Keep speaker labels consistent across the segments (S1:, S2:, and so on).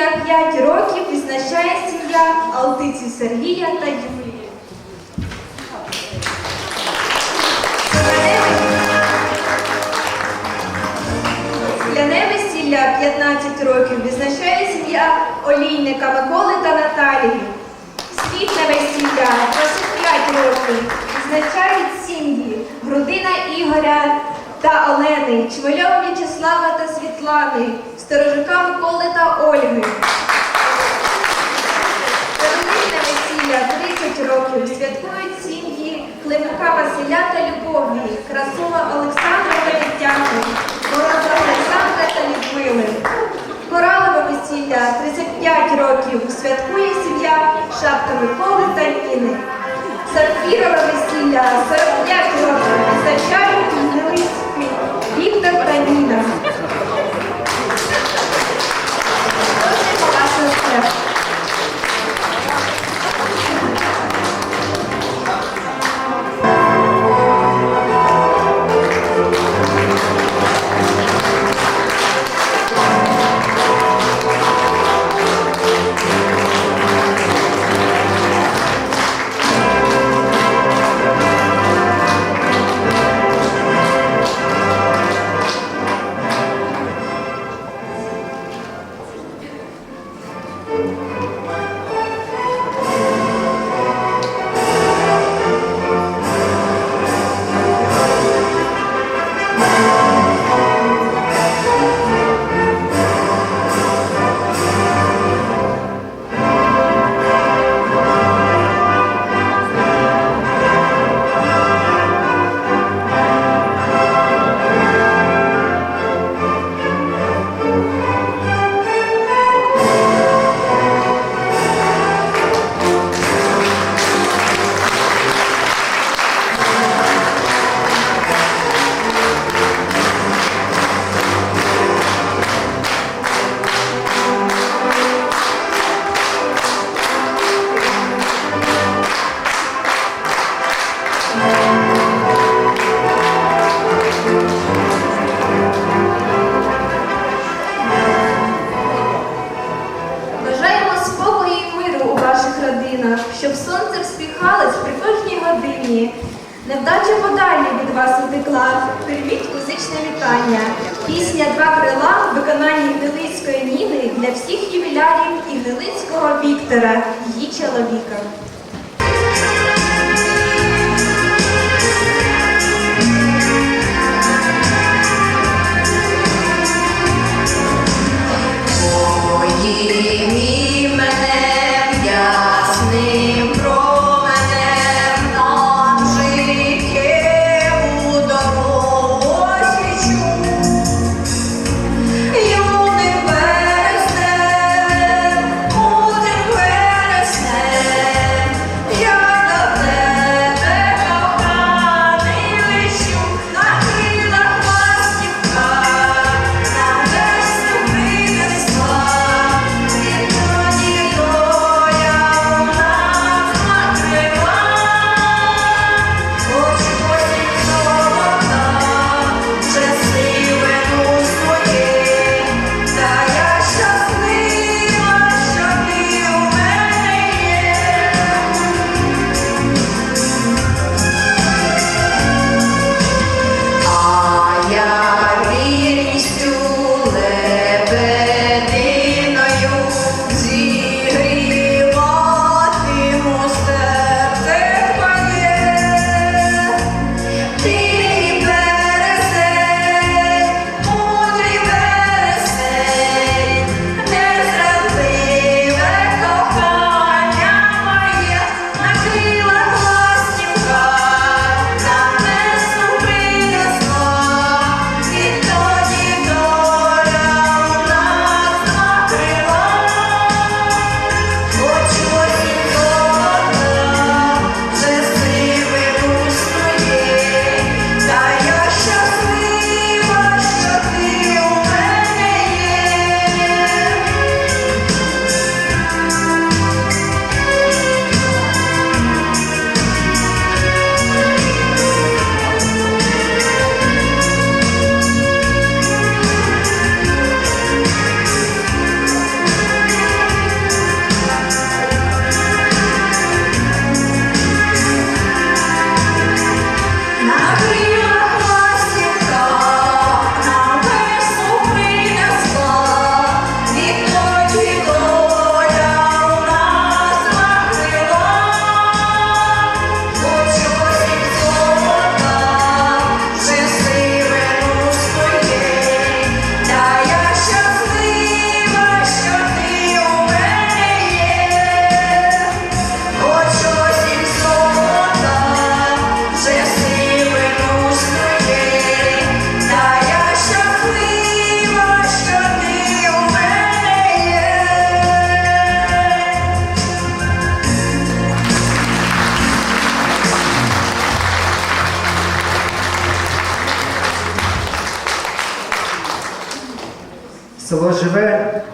S1: весілля 5 років відзначає сім'я Алтиці Сергія та Юлії. Ляне весілля 15 років відзначає сім'я Олійника Миколи та Наталії. Світне весілля 25 років відзначають сім'ї Грудина Ігоря та Олени, Чмельова В'ячеслава та Світлани, Сторожука Миколи та Ольги. Великне весілля 30 років святкують сім'ї Климука Василя та Любові, Красова Олександра та Тетяни, Мороза Олександра та Людмили. Коралове весілля 35 років святкує сім'я Шапка Миколи та Ніни. Сапфірове весілля 45 років Гнилицький kanina. Бажаємо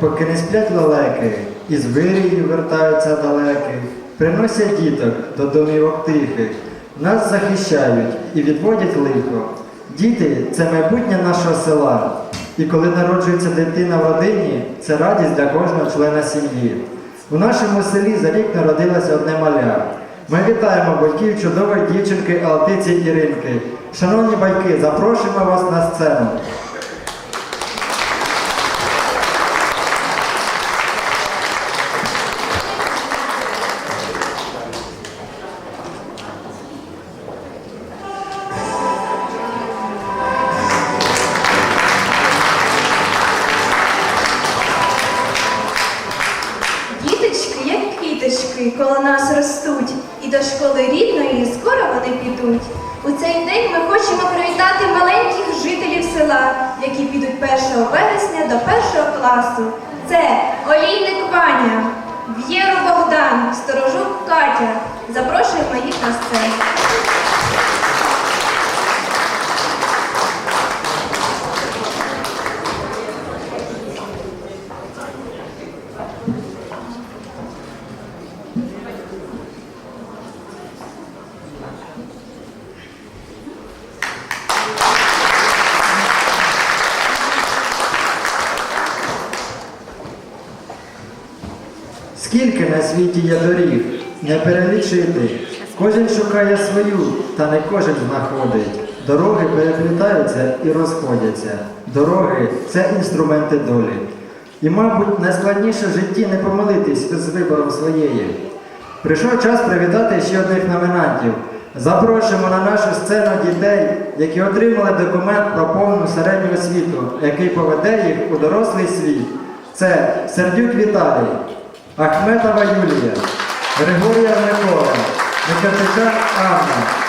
S2: поки не сплять лелеки, і з вирію вертаються далеки, приносять діток до домівок тихих, нас захищають і відводять лихо. Діти це майбутнє нашого села. І коли народжується дитина в родині, це радість для кожного члена сім'ї. У нашому селі за рік народилося одне маля. Ми вітаємо батьків чудової дівчинки Алтиці Іринки. Шановні батьки, запрошуємо вас на сцену.
S1: Коло нас ростуть, і до школи рідної скоро вони підуть. У цей день ми хочемо привітати маленьких жителів села, які підуть 1 вересня до першого класу. Це Олійник Ваня, В'єру Богдан, Сторожук Катя. Запрошуємо їх на сцену.
S2: Скільки на світі є доріг, не перелічити. Кожен шукає свою, та не кожен знаходить. Дороги переплітаються і розходяться. Дороги це інструменти долі. І, мабуть, найскладніше в житті не помилитись з вибором своєї. Прийшов час привітати ще одних номінантів. Запрошуємо на нашу сцену дітей, які отримали документ про повну середню освіту, який поведе їх у дорослий світ. Це Сердюк Віталій, Ахметова Юлія, Григорія Микола, Микитичак Анна.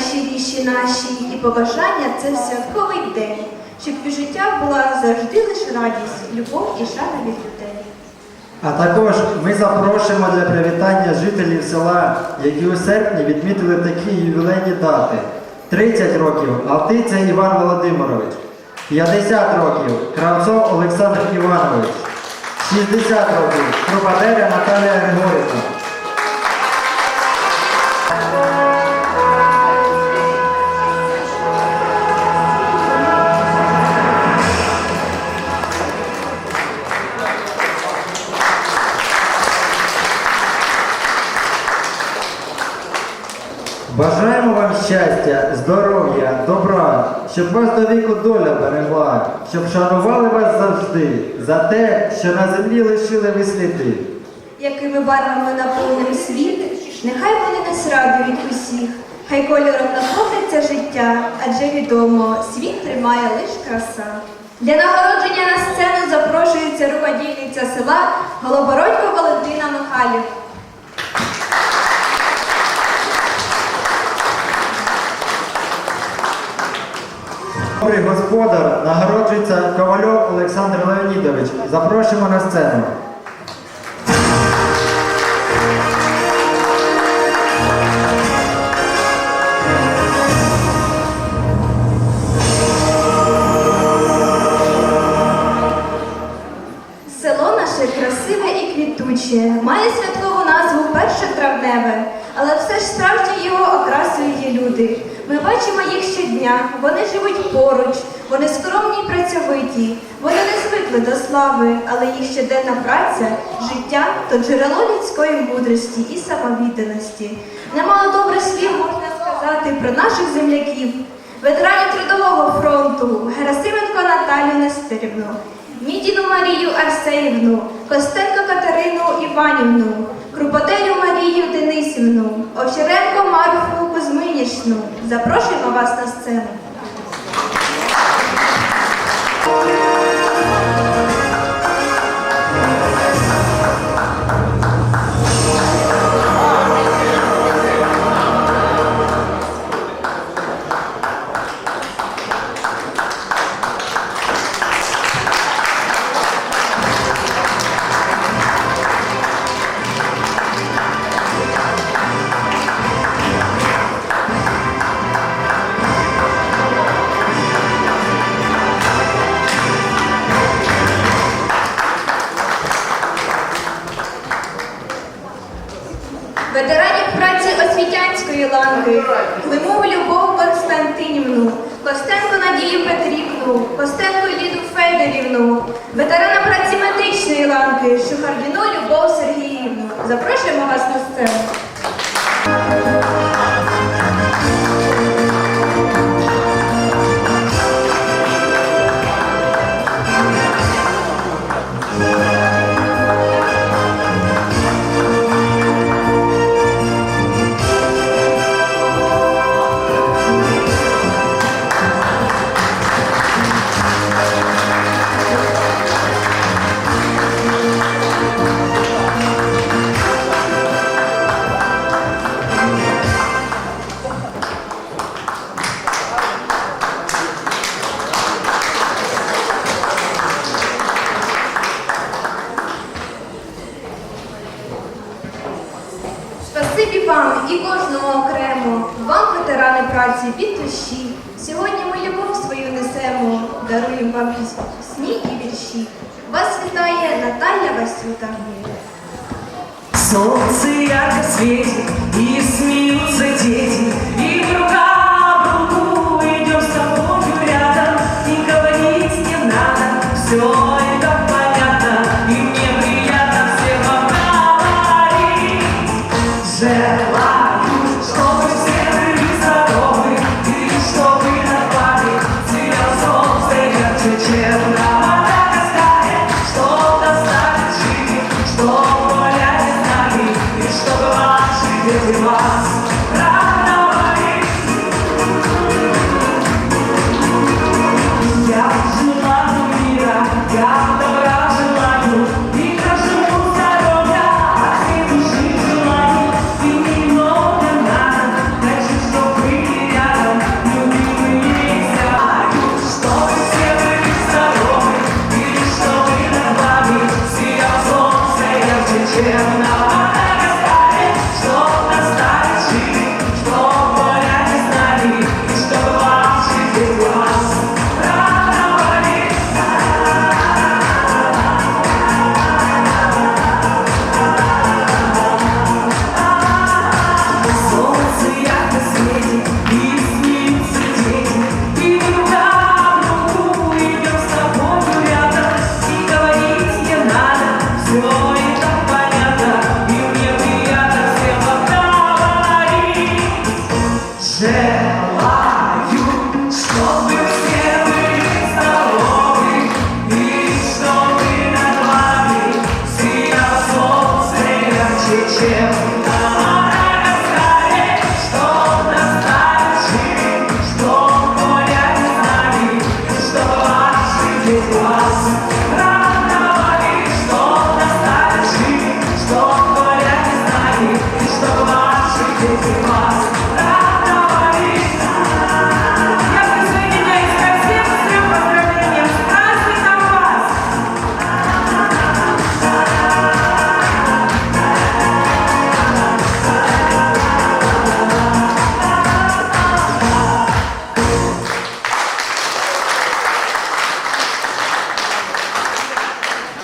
S1: Найщиріші наші і побажання це святковий день, щоб і життя була завжди лише радість, любов і шана від людей.
S2: А також ми запрошуємо для привітання жителів села, які у серпні відмітили такі ювілейні дати. 30 років Алтиця Іван Володимирович, 50 років Кравцов Олександр Іванович, 60 років Крупаделя Наталія Григорівна. Бажаємо вам щастя, здоров'я, добра, щоб вас до віку доля берегла, щоб шанували вас завжди за те, що на землі лишили ви сліди.
S1: Якими барвами наповним світ, нехай вони нас радують усіх, хай кольором наповниться життя, адже відомо, світ тримає лиш краса. Для нагородження на сцену запрошується рукодільниця села Голобородько Валентина Михайлів.
S2: Добрий господар нагороджується Ковальов Олександр Леонідович. Запрошуємо на сцену.
S1: Село наше красиве і квітуче, має святкову назву Перше травневе, але все ж справді його окрасою є люди. Ми бачимо їх щодня, вони живуть поруч, вони скромні й працьовиті, вони не звикли до слави, але їх щоденна праця, життя то джерело людської мудрості і самовідданості. Немало добрих слів можна сказати про наших земляків, ветеранів Трудового фронту, Герасименко Наталію Нестерівну, Мідіну Марію Арсеївну, Костенко Катерину Іванівну, Круподелю Марію Денисівну, Овчаренко Марфу Кузьминішну. Запрошуємо вас на сцену. Освітянської ланки, Климову Любов Константинівну, Костенко Надію Петрівну, Костенко Ліду Федорівну, ветерана праці медичної ланки, Шухардіну Любов Сергіївну. Запрошуємо вас на сцену.
S3: down.